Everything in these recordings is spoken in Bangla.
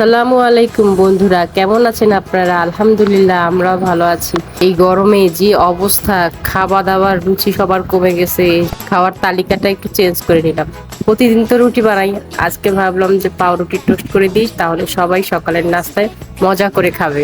আসসালামু আলাইকুম বন্ধুরা, কেমন আছেন আপনারা? আলহামদুলিল্লাহ আমরা ভালো আছি। এই গরমে যে অবস্থা খাওয়া দাওয়ার রুচি সবার কমে গেছে। খাওয়ার তালিকাটা একটু চেঞ্জ করে নিলাম। প্রতিদিন তো রুটি বানাই। আজকে ভাবলাম যে পাউরুটি টোস্ট করে দিই, তাহলে সবাই সকালের নাস্তায় মজা করে খাবে।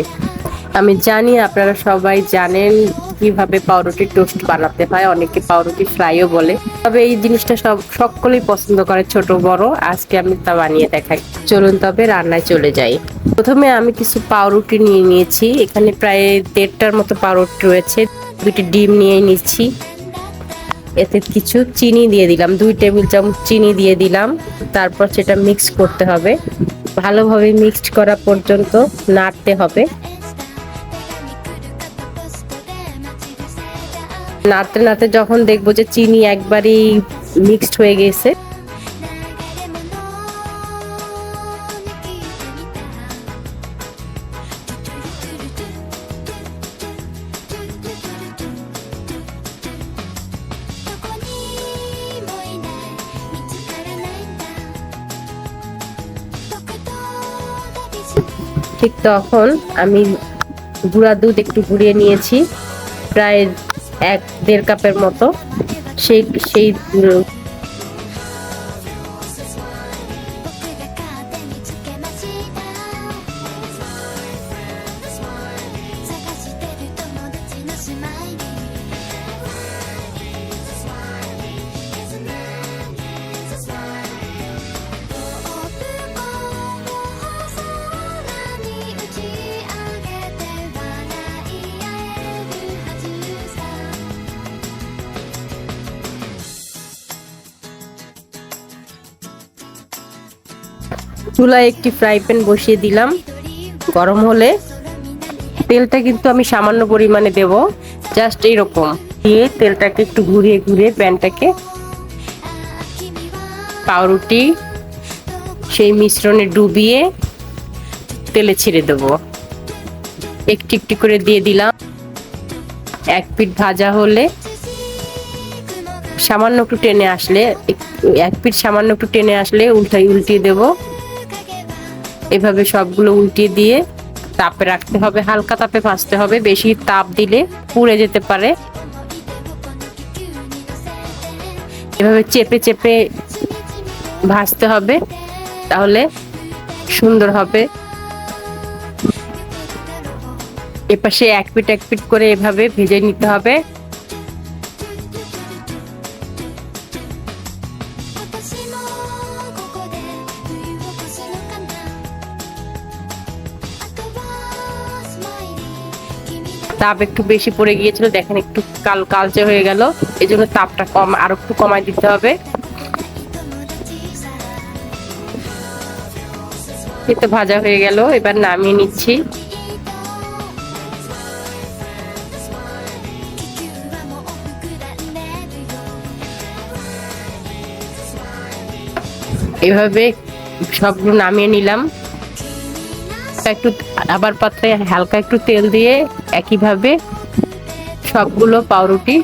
আমি জানি আপনারা সবাই জানেন কীভাবে পাউরুটি টোস্ট বানাতে হয়, অনেকে পাউরুটি ফ্রাইও বলে। তবে এই জিনিসটা সব, সকলেই পছন্দ করে ছোট, বড়। আজকে আমি তা বানিয়ে দেখাই। চলুন তবে রান্নায় চলে যাই। প্রথমে আমি কিছু পাউরুটি নিয়ে নিয়েছি। এখানে প্রায় দেড়টার মতো পাউরুটি রয়েছে। দুটি ডিম নিয়ে নিচ্ছি। এতে কিছু চিনি দিয়ে দিলাম। দুই টেবিল চামচ চিনি দিয়ে দিলাম। তারপর সেটা মিক্স করতে হবে। ভালোভাবে মিক্সড করা পর্যন্ত নাড়তে হবে। নাড়তে নাড়তে যখন দেখব যে চিনি একবারই মিক্সড হয়ে গেছে। ঠিক তখন আমি গুঁড়া দুধ একটু গুঁড়িয়ে নিয়েছি। প্রায় এক দেড় কাপের মতো। সেই সেই চুলায় একটি ফ্রাই প্যান বসিয়ে দিলাম। গরম হলে তেলটা কিন্তু আমি সামান্য পরিমাণে দেব জাস্ট এইরকম। দিয়ে তেলটাকে একটু ঘুরিয়ে ঘুরিয়ে প্যানটাকে পাউরুটি, সেই মিশ্রণে ডুবিয়ে তেলে ছেড়ে দেব। একটি একটি করে দিয়ে দিলাম। এক পিঠ ভাজা হলে সামান্য একটু টেনে আসলে, এক পিঠ সামান্য একটু টেনে আসলে উল্টাই উল্টিয়ে দেব। এভাবে সবগুলো উল্টিয়ে দিয়ে তাপে রাখতে হবে, হালকা তাপে ভাজতে হবে, বেশি তাপ দিলে পুড়ে যেতে পারে। এভাবে চেপে চেপে ভাজতে হবে, তাহলে সুন্দর হবে। এপাশে এক পিট এক পিট করে এভাবে ভেজে নিতে হবে। তাপ একটু বেশি পড়ে গিয়েছিল, দেখেন একটু কাল কালচে হয়ে গেল এই জন্য তাপটা কম, আরও একটু কমাই দিতে হবে। এতে ভাজা হয়ে গেল, এবার নামিয়ে নিচ্ছি। এভাবে সবগুলো নামিয়ে নিলাম। একটু আবার পাত্রে হালকা একটু তেল দিয়ে একইভাবে সবগুলো পাউরুটি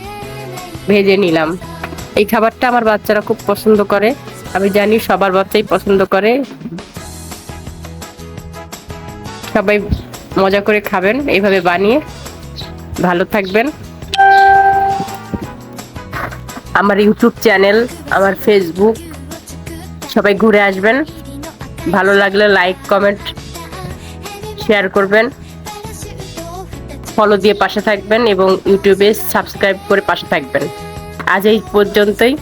ভেজে নিলাম। এই খাবারটা আমার বাচ্চারা খুব পছন্দ করে। আমি জানি সবার বাচ্চাই পছন্দ করে। সবাই মজা করে খাবেন, এইভাবে বানিয়ে ভালো থাকবেন। আমার ইউটিউব চ্যানেল, আমার ফেসবুক সবাই ঘুরে আসবেন। ভালো লাগলে লাইক, কমেন্ট শেয়ার করবেন। ফলো দিয়ে পাশে থাকবেন এবং ইউটিউবে সাবস্ক্রাইব করে পাশে থাকবেন। আজ এই পর্যন্তই।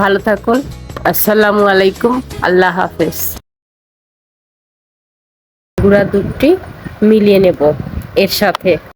ভালো থাকুন। আসসালামু আলাইকুম। আল্লাহ হাফেজ। গুঁড়া দুধটি মিলিয়ে নেব এর সাথে।